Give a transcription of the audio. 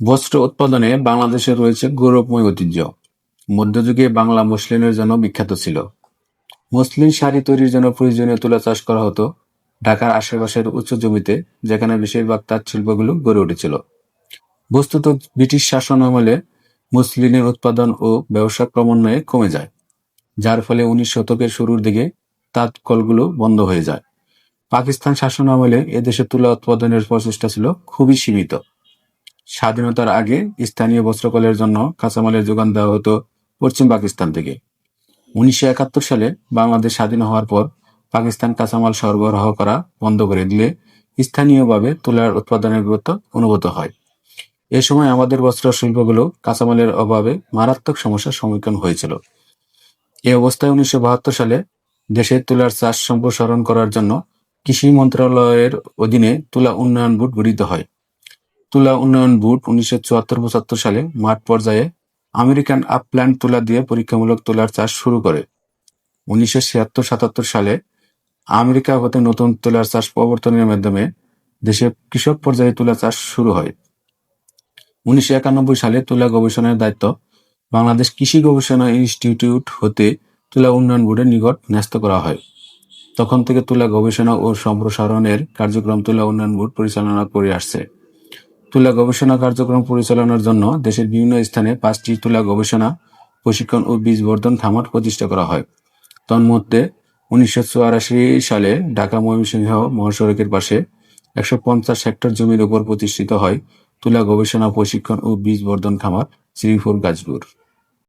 বস্ত্র উৎপাদনে বাংলাদেশের রয়েছে গৌরবময় ঐতিহ্য। মধ্যযুগে বাংলা মসলিনের জন্য বিখ্যাত ছিল। মসলিন শাড়ি তৈরির জন্য প্রয়োজনীয় তুলা চাষ করা হতো ঢাকার আশেপাশের উচ্চ জমিতে, যেখানে বেশিরভাগ তাঁত শিল্পগুলো গড়ে উঠেছিল। বস্তুত ব্রিটিশ শাসন আমলে মসলিনের উৎপাদন ও ব্যবসা ক্রমান্বয়ে কমে যায়, যার ফলে উনিশ শতকের শুরুর দিকে তাঁত কলগুলো বন্ধ হয়ে যায়। পাকিস্তান শাসন আমলে এদেশে তুলা উৎপাদনের প্রচেষ্টা ছিল খুবই সীমিত। স্বাধীনতার আগে স্থানীয় বস্ত্রকলের জন্য কাঁচামালের যোগান দেওয়া হতো পশ্চিম পাকিস্তান থেকে। উনিশশো একাত্তর সালে বাংলাদেশ স্বাধীন হওয়ার পর পাকিস্তান কাঁচামাল সরবরাহ করা বন্ধ করে দিলে স্থানীয়ভাবে তুলার উৎপাদনের গুরুত্ব অনুভূত হয়। এ সময় আমাদের বস্ত্র শিল্পগুলো কাঁচামালের অভাবে মারাত্মক সমস্যার সম্মুখীন হয়েছিল। এ অবস্থায় উনিশশো বাহাত্তর সালে দেশে তুলার চাষ সম্প্রসারণ করার জন্য কৃষি মন্ত্রণালয়ের অধীনে তুলা উন্নয়ন বোর্ড গঠিত হয়। তুলা উন্নয়ন বোর্ড উনিশশো চুয়াত্তর পঁচাত্তর সালে মাঠ পর্যায়ে আমেরিকান আপল্যান্ড তুলা দিয়ে পরীক্ষামূলক তুলার চাষ শুরু করে। উনিশশো ছিয়াত্তর সাতাত্তর সালে আমেরিকা হতে নতুন তুলার চাষ প্রবর্তনের মাধ্যমে দেশে কৃষক পর্যায়ে তুলা চাষ শুরু হয়। উনিশশো একানব্বই সালে তুলা গবেষণার দায়িত্ব বাংলাদেশ কৃষি গবেষণা ইনস্টিটিউট হতে তুলা উন্নয়ন বোর্ডের নিকট ন্যস্ত করা হয়। তখন থেকে তুলা গবেষণা ও সম্প্রসারণের কার্যক্রম তুলা উন্নয়ন বোর্ড পরিচালনা করে আসছে। তুলা গবেষণা কার্যক্রম পরিচালনার জন্য দেশের বিভিন্ন স্থানে পাঁচটি তুলা গবেষণা, প্রশিক্ষণ ও বীজ বর্ধন খামার প্রতিষ্ঠা করা হয়। তন্মধ্যে উনিশশো সালে ঢাকা ময়মনসিংহ মহাসড়কের পাশে একশো পঞ্চাশ হেক্টর জমির উপর প্রতিষ্ঠিত হয় তুলা গবেষণা, প্রশিক্ষণ ও বীজ বর্ধন খামার শ্রীপুর গাজপুর।